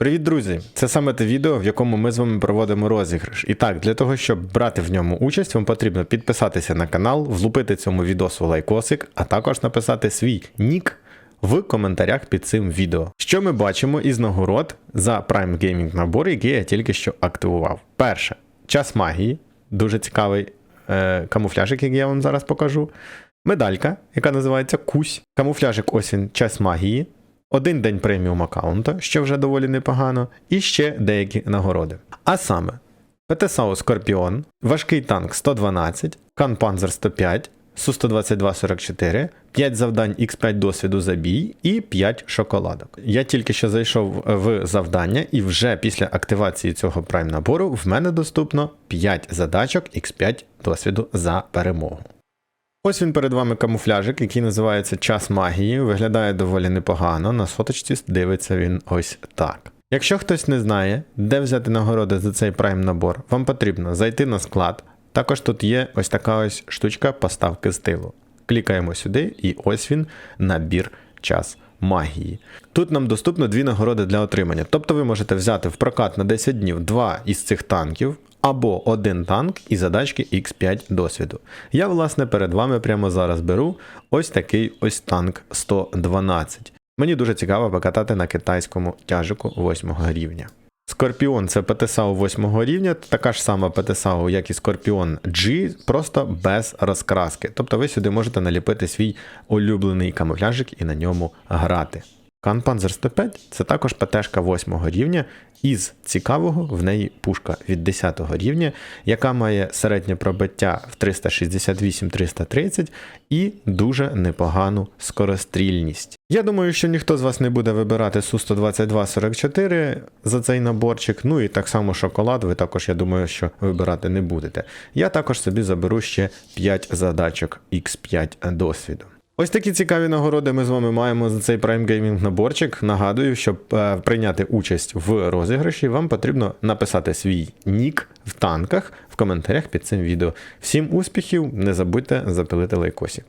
Привіт, друзі! Це саме те відео, в якому ми з вами проводимо розіграш. І так, для того, щоб брати в ньому участь, вам потрібно підписатися на канал, влупити цьому відосу лайкосик, а також написати свій нік в коментарях під цим відео. Що ми бачимо із нагород за Prime Gaming набор, який я тільки що активував. Перше, час магії, дуже цікавий е, камуфляжик, який я вам зараз покажу. Медалька, яка називається Кусь. Камуфляжик ось час магії. Один день преміум аккаунта, що вже доволі непогано, і ще деякі нагороди. А саме: ПТСАУ Скорпіон, важкий танк 112, Канпанзер 105, Су-122 44, 5 завдань X5 досвіду за бій і 5 шоколадок. Я тільки що зайшов в завдання, і вже після активації цього прайм набору в мене доступно 5 задачок X5 досвіду за перемогу. Ось він перед вами камуфляжик, який називається Час магії. Виглядає доволі непогано. На соточці дивиться він ось так. Якщо хтось не знає, де взяти нагороди за цей прайм набор, вам потрібно зайти на склад. Також тут є ось така ось штучка поставки стилу. Клікаємо сюди, і ось він набір час магії. Тут нам доступно дві нагороди для отримання. Тобто ви можете взяти в прокат на 10 днів два із цих танків, або один танк і задачки X5 досвіду. Я, власне, перед вами прямо зараз беру ось такий ось танк 112. Мені дуже цікаво покатати на китайському тяжику 8 рівня. Скорпіон це ПТСАУ 8 рівня, така ж сама ПТСАУ, як і Скорпіон G, просто без розкраски. Тобто ви сюди можете наліпити свій улюблений камуфляжик і на ньому грати. Канпанзер 105 це також ПТшка 8 рівня, із цікавого в неї пушка від 10 рівня, яка має середнє пробиття в 368-330 і дуже непогану скорострільність. Я думаю, що ніхто з вас не буде вибирати Су-122-44 за цей наборчик, ну і так само шоколад, ви також, я думаю, що вибирати не будете. Я також собі заберу ще 5 задачок X5 досвіду. Ось такі цікаві нагороди ми з вами маємо за цей Prime Gaming наборчик. Нагадую, щоб е, прийняти участь в розіграші, вам потрібно написати свій нік в танках в коментарях під цим відео. Всім успіхів, не забудьте запилити лайкосик.